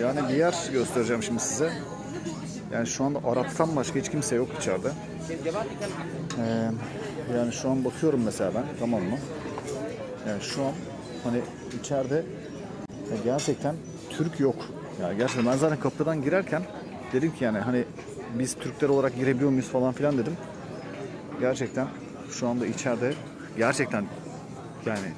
Yani bir yer göstereceğim şimdi size. Yani şu anda Arap'tan başka hiç kimse yok içeride. Ee, yani şu an bakıyorum mesela ben tamam mı? Yani şu an hani içeride gerçekten Türk yok. Yani gerçekten ben zaten kapıdan girerken dedim ki yani hani biz Türkler olarak girebiliyor muyuz falan filan dedim. Gerçekten şu anda içeride gerçekten yani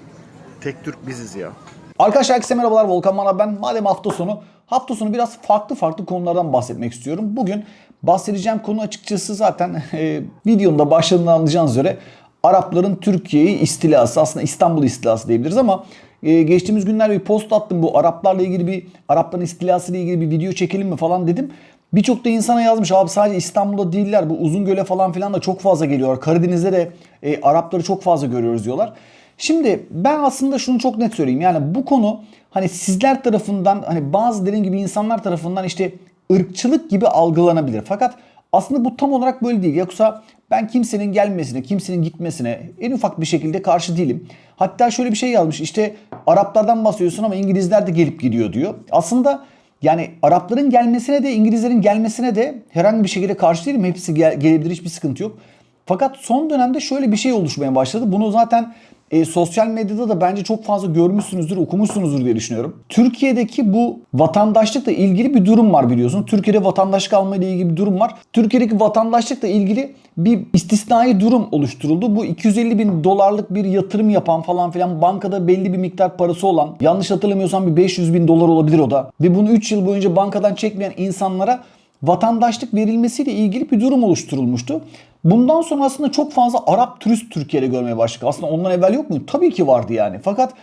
tek Türk biziz ya. Arkadaşlar herkese merhabalar Volkan Manav ben. Madem hafta sonu, hafta sonu biraz farklı farklı konulardan bahsetmek istiyorum. Bugün bahsedeceğim konu açıkçası zaten e, videonun da başladığında anlayacağınız üzere Arapların Türkiye'yi istilası aslında İstanbul istilası diyebiliriz ama e, geçtiğimiz günlerde bir post attım bu Araplarla ilgili bir Arapların istilası ile ilgili bir video çekelim mi falan dedim. Birçok da insana yazmış abi sadece İstanbul'da değiller bu Uzungöl'e falan filan da çok fazla geliyorlar. Karadeniz'de de e, Arapları çok fazla görüyoruz diyorlar. Şimdi ben aslında şunu çok net söyleyeyim. Yani bu konu hani sizler tarafından hani bazı dediğim gibi insanlar tarafından işte ırkçılık gibi algılanabilir. Fakat aslında bu tam olarak böyle değil. Yoksa ben kimsenin gelmesine, kimsenin gitmesine en ufak bir şekilde karşı değilim. Hatta şöyle bir şey yazmış. İşte Araplardan bahsediyorsun ama İngilizler de gelip gidiyor diyor. Aslında yani Arapların gelmesine de İngilizlerin gelmesine de herhangi bir şekilde karşı değilim. Hepsi gel- gelebilir hiçbir sıkıntı yok. Fakat son dönemde şöyle bir şey oluşmaya başladı. Bunu zaten e, sosyal medyada da bence çok fazla görmüşsünüzdür, okumuşsunuzdur diye düşünüyorum. Türkiye'deki bu vatandaşlıkla ilgili bir durum var biliyorsun. Türkiye'de vatandaşlık alma ile ilgili bir durum var. Türkiye'deki vatandaşlıkla ilgili bir istisnai durum oluşturuldu. Bu 250 bin dolarlık bir yatırım yapan falan filan bankada belli bir miktar parası olan yanlış hatırlamıyorsam bir 500 bin dolar olabilir o da. Ve bunu 3 yıl boyunca bankadan çekmeyen insanlara vatandaşlık verilmesiyle ilgili bir durum oluşturulmuştu. Bundan sonra aslında çok fazla Arap turist Türkiye'de görmeye başladık. Aslında ondan evvel yok muydu? Tabii ki vardı yani. Fakat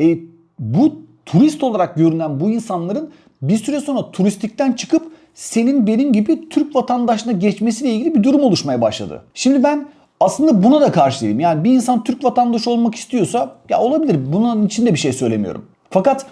e, bu turist olarak görünen bu insanların bir süre sonra turistikten çıkıp senin benim gibi Türk vatandaşına geçmesiyle ilgili bir durum oluşmaya başladı. Şimdi ben aslında buna da karşı. Yani bir insan Türk vatandaşı olmak istiyorsa ya olabilir. Bunun için de bir şey söylemiyorum. Fakat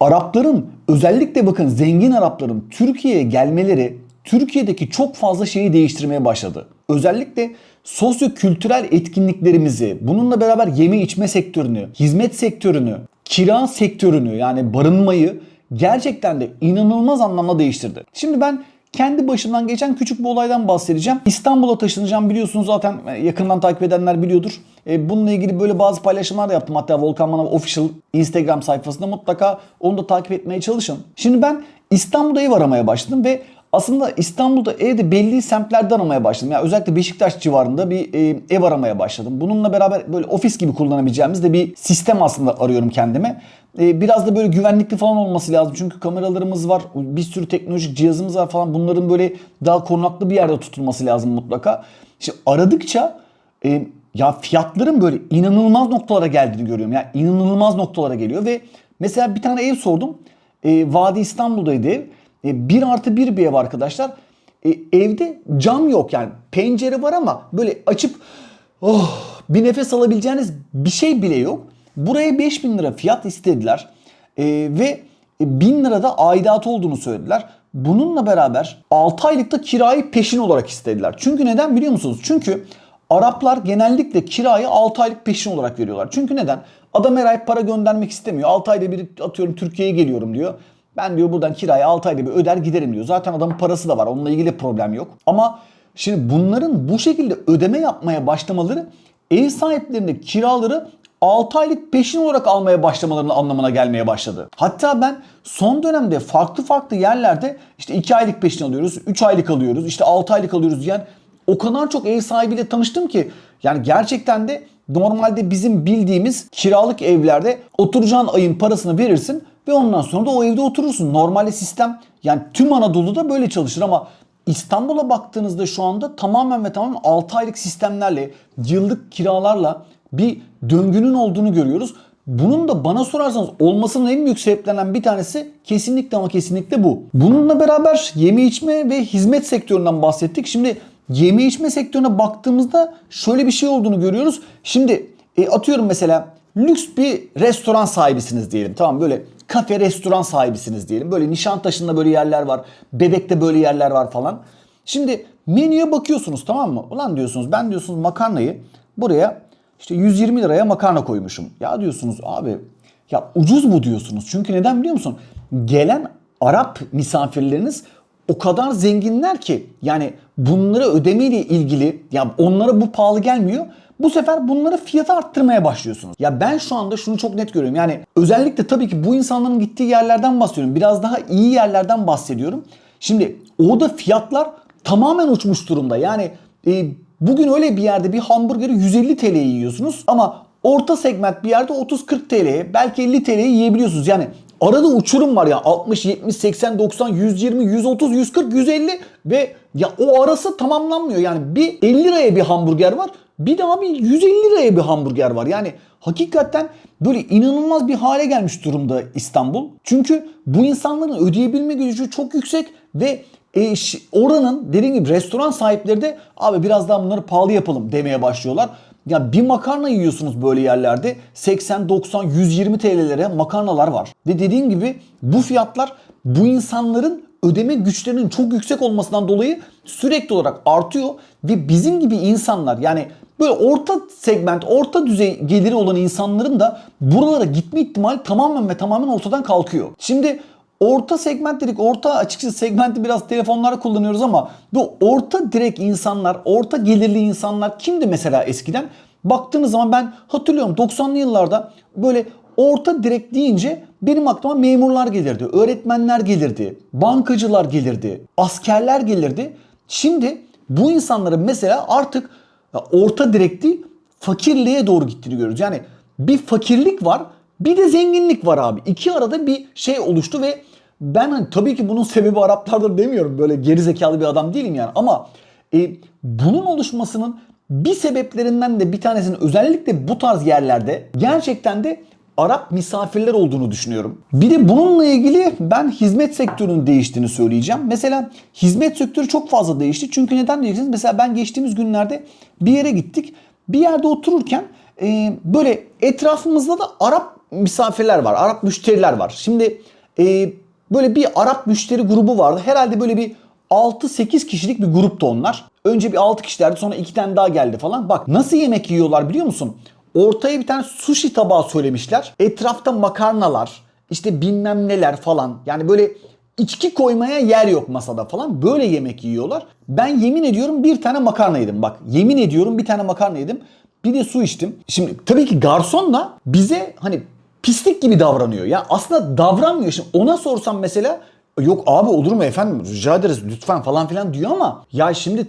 Arapların özellikle bakın zengin Arapların Türkiye'ye gelmeleri Türkiye'deki çok fazla şeyi değiştirmeye başladı. Özellikle sosyo-kültürel etkinliklerimizi, bununla beraber yeme içme sektörünü, hizmet sektörünü, kira sektörünü yani barınmayı gerçekten de inanılmaz anlamda değiştirdi. Şimdi ben kendi başımdan geçen küçük bir olaydan bahsedeceğim. İstanbul'a taşınacağım biliyorsunuz zaten e, yakından takip edenler biliyordur. E, Bununla ilgili böyle bazı paylaşımlar da yaptım. Hatta Volkan Manav Official Instagram sayfasında mutlaka onu da takip etmeye çalışın. Şimdi ben İstanbul'da ev aramaya başladım ve aslında İstanbul'da evde belli semtlerde aramaya başladım. Yani özellikle Beşiktaş civarında bir e, ev aramaya başladım. Bununla beraber böyle ofis gibi kullanabileceğimiz de bir sistem aslında arıyorum kendime. E, biraz da böyle güvenlikli falan olması lazım. Çünkü kameralarımız var, bir sürü teknolojik cihazımız var falan. Bunların böyle daha korunaklı bir yerde tutulması lazım mutlaka. İşte aradıkça e, ya fiyatların böyle inanılmaz noktalara geldiğini görüyorum. Yani inanılmaz noktalara geliyor ve mesela bir tane ev sordum. E, Vadi İstanbul'daydı ev. E, 1 artı 1 bir ev arkadaşlar. E, evde cam yok yani pencere var ama böyle açıp oh, bir nefes alabileceğiniz bir şey bile yok. Buraya 5000 lira fiyat istediler E, ve 1000 lira da aidat olduğunu söylediler. Bununla beraber 6 aylıkta kirayı peşin olarak istediler. Çünkü neden biliyor musunuz? Çünkü Araplar genellikle kirayı 6 aylık peşin olarak veriyorlar. Çünkü neden? Adam her ay para göndermek istemiyor. 6 ayda bir atıyorum Türkiye'ye geliyorum diyor. Ben diyor buradan kirayı 6 ayda bir öder giderim diyor. Zaten adamın parası da var. Onunla ilgili problem yok. Ama şimdi bunların bu şekilde ödeme yapmaya başlamaları ev sahiplerinde kiraları 6 aylık peşin olarak almaya başlamalarının anlamına gelmeye başladı. Hatta ben son dönemde farklı farklı yerlerde işte 2 aylık peşin alıyoruz, 3 aylık alıyoruz, işte 6 aylık alıyoruz diyen o kadar çok ev sahibiyle tanıştım ki yani gerçekten de normalde bizim bildiğimiz kiralık evlerde oturacağın ayın parasını verirsin ve ondan sonra da o evde oturursun. Normalde sistem yani tüm Anadolu'da böyle çalışır ama İstanbul'a baktığınızda şu anda tamamen ve tamamen 6 aylık sistemlerle, yıllık kiralarla bir döngünün olduğunu görüyoruz. Bunun da bana sorarsanız olmasının en büyük sebeplerinden bir tanesi kesinlikle ama kesinlikle bu. Bununla beraber yeme içme ve hizmet sektöründen bahsettik. Şimdi yeme içme sektörüne baktığımızda şöyle bir şey olduğunu görüyoruz. Şimdi e, atıyorum mesela lüks bir restoran sahibisiniz diyelim. Tamam böyle kafe restoran sahibisiniz diyelim. Böyle Nişantaşı'nda böyle yerler var. Bebek'te böyle yerler var falan. Şimdi menüye bakıyorsunuz tamam mı? Ulan diyorsunuz ben diyorsunuz makarnayı buraya işte 120 liraya makarna koymuşum. Ya diyorsunuz abi ya ucuz bu diyorsunuz. Çünkü neden biliyor musun? Gelen Arap misafirleriniz o kadar zenginler ki yani bunları ödemeyle ilgili ya onlara bu pahalı gelmiyor. Bu sefer bunları fiyatı arttırmaya başlıyorsunuz. Ya ben şu anda şunu çok net görüyorum. Yani özellikle tabii ki bu insanların gittiği yerlerden bahsediyorum. Biraz daha iyi yerlerden bahsediyorum. Şimdi orada fiyatlar tamamen uçmuş durumda. Yani e, bugün öyle bir yerde bir hamburgeri 150 TL'ye yiyorsunuz ama orta segment bir yerde 30-40 TL'ye belki 50 TL'ye yiyebiliyorsunuz. Yani arada uçurum var ya 60, 70, 80, 90, 120, 130, 140, 150 ve ya o arası tamamlanmıyor. Yani bir 50 liraya bir hamburger var bir de abi 150 liraya bir hamburger var. Yani hakikaten böyle inanılmaz bir hale gelmiş durumda İstanbul. Çünkü bu insanların ödeyebilme gücü çok yüksek ve e, oranın dediğim gibi restoran sahipleri de abi biraz daha bunları pahalı yapalım demeye başlıyorlar. Ya bir makarna yiyorsunuz böyle yerlerde 80, 90, 120 TL'lere makarnalar var. Ve dediğim gibi bu fiyatlar bu insanların ödeme güçlerinin çok yüksek olmasından dolayı sürekli olarak artıyor ve bizim gibi insanlar yani böyle orta segment, orta düzey geliri olan insanların da buralara gitme ihtimali tamamen ve tamamen ortadan kalkıyor. Şimdi orta segment dedik. Orta açıkçası segmenti biraz telefonlarda kullanıyoruz ama bu orta direkt insanlar, orta gelirli insanlar kimdi mesela eskiden? Baktığınız zaman ben hatırlıyorum 90'lı yıllarda böyle orta direkt deyince benim aklıma memurlar gelirdi, öğretmenler gelirdi, bankacılar gelirdi, askerler gelirdi. Şimdi bu insanların mesela artık orta direkt değil fakirliğe doğru gittiğini görüyoruz. Yani bir fakirlik var bir de zenginlik var abi. İki arada bir şey oluştu ve ben hani tabii ki bunun sebebi Araplardır demiyorum. Böyle gerizekalı bir adam değilim yani. Ama e, bunun oluşmasının bir sebeplerinden de bir tanesinin özellikle bu tarz yerlerde gerçekten de Arap misafirler olduğunu düşünüyorum. Bir de bununla ilgili ben hizmet sektörünün değiştiğini söyleyeceğim. Mesela hizmet sektörü çok fazla değişti. Çünkü neden diyeceksiniz? Mesela ben geçtiğimiz günlerde bir yere gittik. Bir yerde otururken e, böyle etrafımızda da Arap misafirler var. Arap müşteriler var. Şimdi e, böyle bir Arap müşteri grubu vardı. Herhalde böyle bir 6-8 kişilik bir gruptu onlar. Önce bir 6 kişilerdi sonra 2 tane daha geldi falan. Bak nasıl yemek yiyorlar biliyor musun? Ortaya bir tane sushi tabağı söylemişler. Etrafta makarnalar, işte bilmem neler falan. Yani böyle içki koymaya yer yok masada falan. Böyle yemek yiyorlar. Ben yemin ediyorum bir tane makarna yedim. Bak yemin ediyorum bir tane makarna yedim. Bir de su içtim. Şimdi tabii ki garson da bize hani pislik gibi davranıyor. Ya aslında davranmıyor. Şimdi ona sorsam mesela yok abi olur mu efendim rica ederiz lütfen falan filan diyor ama ya şimdi,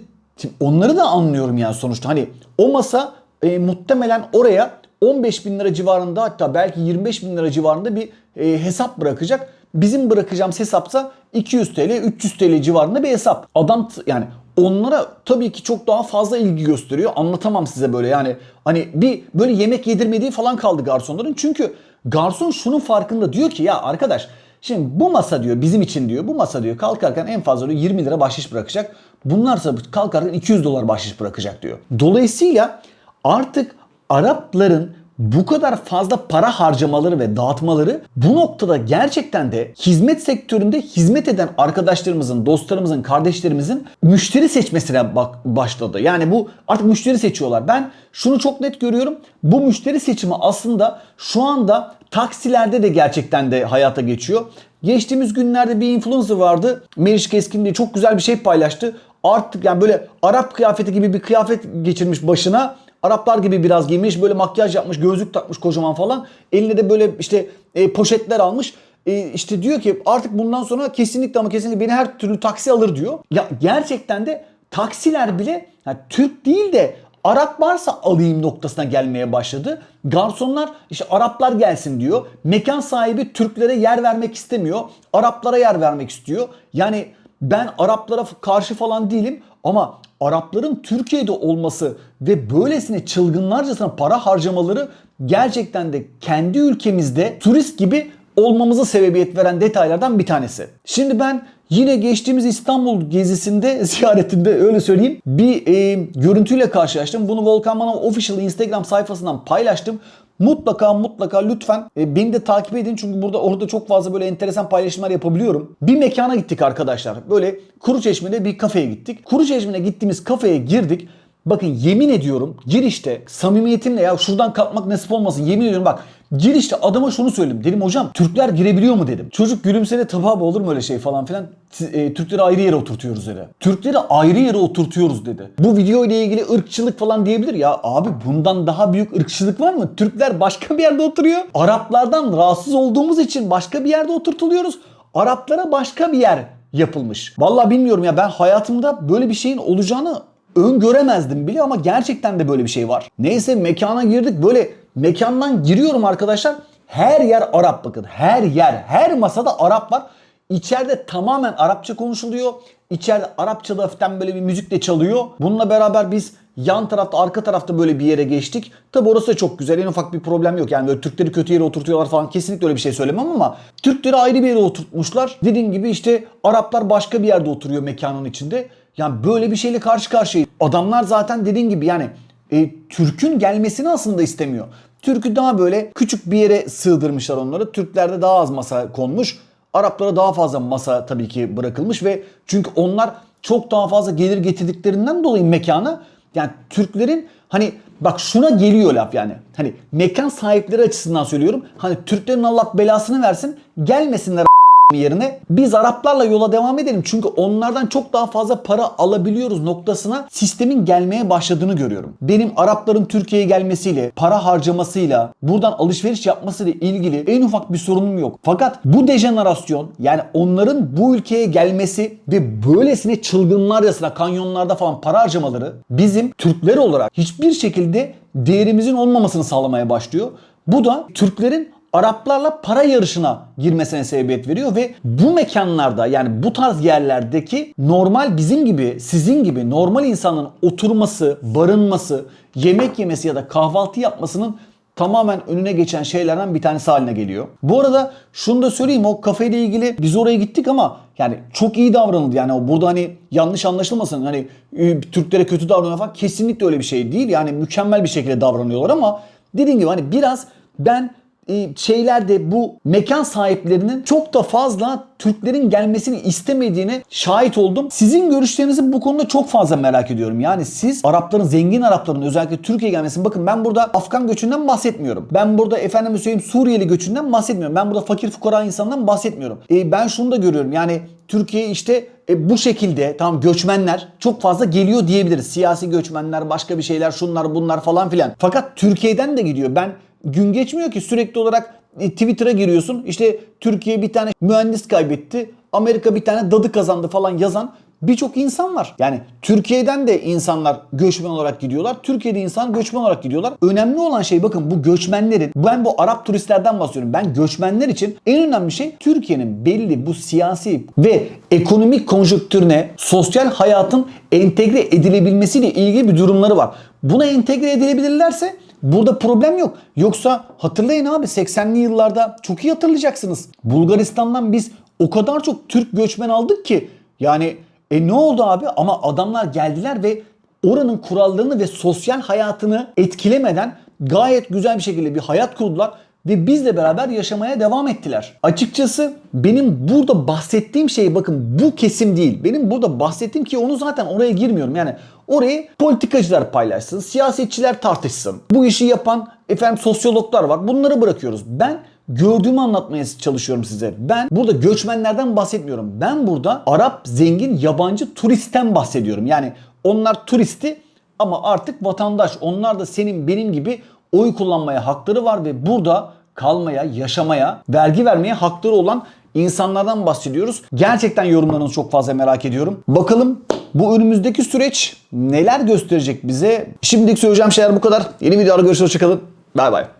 onları da anlıyorum yani sonuçta. Hani o masa e, muhtemelen oraya 15 bin lira civarında hatta belki 25 bin lira civarında bir e, hesap bırakacak. Bizim bırakacağımız hesapsa 200 TL, 300 TL civarında bir hesap. Adam yani onlara tabii ki çok daha fazla ilgi gösteriyor. Anlatamam size böyle yani hani bir böyle yemek yedirmediği falan kaldı garsonların. Çünkü garson şunun farkında diyor ki ya arkadaş şimdi bu masa diyor bizim için diyor bu masa diyor kalkarken en fazla diyor 20 lira bahşiş bırakacak. Bunlarsa kalkarken 200 dolar bahşiş bırakacak diyor. Dolayısıyla artık Arapların bu kadar fazla para harcamaları ve dağıtmaları bu noktada gerçekten de hizmet sektöründe hizmet eden arkadaşlarımızın, dostlarımızın, kardeşlerimizin müşteri seçmesine bak başladı. Yani bu artık müşteri seçiyorlar. Ben şunu çok net görüyorum. Bu müşteri seçimi aslında şu anda taksilerde de gerçekten de hayata geçiyor. Geçtiğimiz günlerde bir influencer vardı. Meriç Keskin diye çok güzel bir şey paylaştı. Artık yani böyle Arap kıyafeti gibi bir kıyafet geçirmiş başına. Araplar gibi biraz giymiş, böyle makyaj yapmış, gözlük takmış kocaman falan. Eline de böyle işte e, poşetler almış. E, işte diyor ki artık bundan sonra kesinlikle ama kesinlikle beni her türlü taksi alır diyor. Ya gerçekten de taksiler bile yani Türk değil de Arap varsa alayım noktasına gelmeye başladı. Garsonlar işte Araplar gelsin diyor. Mekan sahibi Türklere yer vermek istemiyor. Araplara yer vermek istiyor. Yani ben Araplara karşı falan değilim ama Arapların Türkiye'de olması ve böylesine çılgınlarcasına para harcamaları gerçekten de kendi ülkemizde turist gibi olmamıza sebebiyet veren detaylardan bir tanesi. Şimdi ben yine geçtiğimiz İstanbul gezisinde ziyaretinde öyle söyleyeyim bir e, görüntüyle karşılaştım. Bunu Volkan Manav Official Instagram sayfasından paylaştım. Mutlaka mutlaka lütfen e, beni de takip edin çünkü burada orada çok fazla böyle enteresan paylaşımlar yapabiliyorum. Bir mekana gittik arkadaşlar. Böyle Kuruçeşme'de bir kafeye gittik. Kuruçeşme'de gittiğimiz kafeye girdik. Bakın yemin ediyorum girişte samimiyetimle ya şuradan kalkmak nasip olmasın yemin ediyorum bak girişte adama şunu söyledim. Dedim hocam Türkler girebiliyor mu dedim. Çocuk gülümsedi tabi abi olur mu öyle şey falan filan. E, Türkleri ayrı yere oturtuyoruz dedi. Türkleri ayrı yere oturtuyoruz dedi. Bu video ile ilgili ırkçılık falan diyebilir ya abi bundan daha büyük ırkçılık var mı? Türkler başka bir yerde oturuyor. Araplardan rahatsız olduğumuz için başka bir yerde oturtuluyoruz. Araplara başka bir yer yapılmış. Vallahi bilmiyorum ya ben hayatımda böyle bir şeyin olacağını öngöremezdim bile ama gerçekten de böyle bir şey var. Neyse mekana girdik böyle mekandan giriyorum arkadaşlar. Her yer Arap bakın. Her yer, her masada Arap var. İçeride tamamen Arapça konuşuluyor. İçeride Arapça da böyle bir müzik de çalıyor. Bununla beraber biz yan tarafta, arka tarafta böyle bir yere geçtik. Tabi orası da çok güzel. En ufak bir problem yok. Yani böyle Türkleri kötü yere oturtuyorlar falan. Kesinlikle öyle bir şey söylemem ama Türkleri ayrı bir yere oturtmuşlar. Dediğim gibi işte Araplar başka bir yerde oturuyor mekanın içinde. Yani böyle bir şeyle karşı karşıyayız. Adamlar zaten dediğin gibi yani e, Türk'ün gelmesini aslında istemiyor. Türk'ü daha böyle küçük bir yere sığdırmışlar onları. Türklerde daha az masa konmuş. Araplara daha fazla masa tabii ki bırakılmış ve çünkü onlar çok daha fazla gelir getirdiklerinden dolayı mekana yani Türklerin hani bak şuna geliyor laf yani. Hani mekan sahipleri açısından söylüyorum. Hani Türklerin Allah belasını versin gelmesinler yerine biz Araplarla yola devam edelim. Çünkü onlardan çok daha fazla para alabiliyoruz noktasına sistemin gelmeye başladığını görüyorum. Benim Arapların Türkiye'ye gelmesiyle, para harcamasıyla, buradan alışveriş yapmasıyla ilgili en ufak bir sorunum yok. Fakat bu dejenerasyon yani onların bu ülkeye gelmesi ve böylesine çılgınlarcasına kanyonlarda falan para harcamaları bizim Türkler olarak hiçbir şekilde değerimizin olmamasını sağlamaya başlıyor. Bu da Türklerin Araplarla para yarışına girmesine sebebiyet veriyor ve bu mekanlarda yani bu tarz yerlerdeki normal bizim gibi sizin gibi normal insanın oturması, barınması, yemek yemesi ya da kahvaltı yapmasının tamamen önüne geçen şeylerden bir tanesi haline geliyor. Bu arada şunu da söyleyeyim o kafeyle ilgili biz oraya gittik ama yani çok iyi davranıldı. Yani burada hani yanlış anlaşılmasın hani Türklere kötü davranıyor falan kesinlikle öyle bir şey değil. Yani mükemmel bir şekilde davranıyorlar ama dediğim gibi hani biraz ben şeylerde bu mekan sahiplerinin çok da fazla Türklerin gelmesini istemediğine şahit oldum. Sizin görüşlerinizi bu konuda çok fazla merak ediyorum. Yani siz Arapların, zengin Arapların özellikle Türkiye'ye gelmesini bakın ben burada Afgan göçünden bahsetmiyorum. Ben burada efendim söyleyeyim Suriyeli göçünden bahsetmiyorum. Ben burada fakir fukara insandan bahsetmiyorum. E, ben şunu da görüyorum. Yani Türkiye işte e, bu şekilde tamam göçmenler çok fazla geliyor diyebiliriz. Siyasi göçmenler, başka bir şeyler, şunlar bunlar falan filan. Fakat Türkiye'den de gidiyor. Ben gün geçmiyor ki sürekli olarak e, Twitter'a giriyorsun. İşte Türkiye bir tane mühendis kaybetti. Amerika bir tane dadı kazandı falan yazan birçok insan var. Yani Türkiye'den de insanlar göçmen olarak gidiyorlar. Türkiye'de insan göçmen olarak gidiyorlar. Önemli olan şey bakın bu göçmenlerin ben bu Arap turistlerden bahsediyorum. Ben göçmenler için en önemli şey Türkiye'nin belli bu siyasi ve ekonomik konjonktürüne sosyal hayatın entegre edilebilmesiyle ilgili bir durumları var. Buna entegre edilebilirlerse Burada problem yok. Yoksa hatırlayın abi 80'li yıllarda çok iyi hatırlayacaksınız. Bulgaristan'dan biz o kadar çok Türk göçmen aldık ki yani e ne oldu abi? Ama adamlar geldiler ve oranın kurallarını ve sosyal hayatını etkilemeden gayet güzel bir şekilde bir hayat kurdular ve bizle beraber yaşamaya devam ettiler. Açıkçası benim burada bahsettiğim şey bakın bu kesim değil. Benim burada bahsettiğim ki onu zaten oraya girmiyorum. Yani orayı politikacılar paylaşsın, siyasetçiler tartışsın. Bu işi yapan efendim sosyologlar var. Bunları bırakıyoruz. Ben gördüğümü anlatmaya çalışıyorum size. Ben burada göçmenlerden bahsetmiyorum. Ben burada Arap, zengin, yabancı turistten bahsediyorum. Yani onlar turisti ama artık vatandaş. Onlar da senin benim gibi oy kullanmaya hakları var ve burada kalmaya, yaşamaya, vergi vermeye hakları olan insanlardan bahsediyoruz. Gerçekten yorumlarınızı çok fazla merak ediyorum. Bakalım bu önümüzdeki süreç neler gösterecek bize? Şimdilik söyleyeceğim şeyler bu kadar. Yeni videoda görüşürüz. Hoşçakalın. Bay bay.